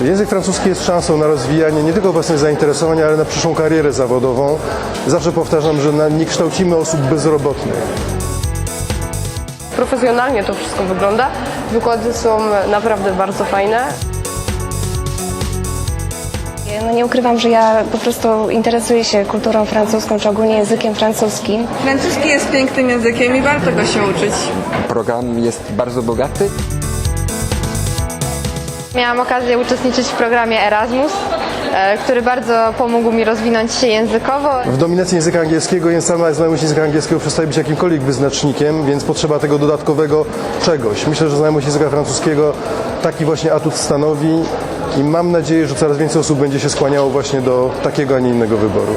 Język francuski jest szansą na rozwijanie nie tylko własnych zainteresowań, ale na przyszłą karierę zawodową. Zawsze powtarzam, że na- nie kształcimy osób bezrobotnych. Profesjonalnie to wszystko wygląda. Wykłady są naprawdę bardzo fajne. No nie ukrywam, że ja po prostu interesuję się kulturą francuską, czy ogólnie językiem francuskim. Francuski jest pięknym językiem i warto go się uczyć. Program jest bardzo bogaty. Miałam okazję uczestniczyć w programie Erasmus, e, który bardzo pomógł mi rozwinąć się językowo. W dominacji języka angielskiego jest sama znajomość języka angielskiego przestaje być jakimkolwiek wyznacznikiem, więc potrzeba tego dodatkowego czegoś. Myślę, że znajomość języka francuskiego taki właśnie atut stanowi i mam nadzieję, że coraz więcej osób będzie się skłaniało właśnie do takiego, a nie innego wyboru.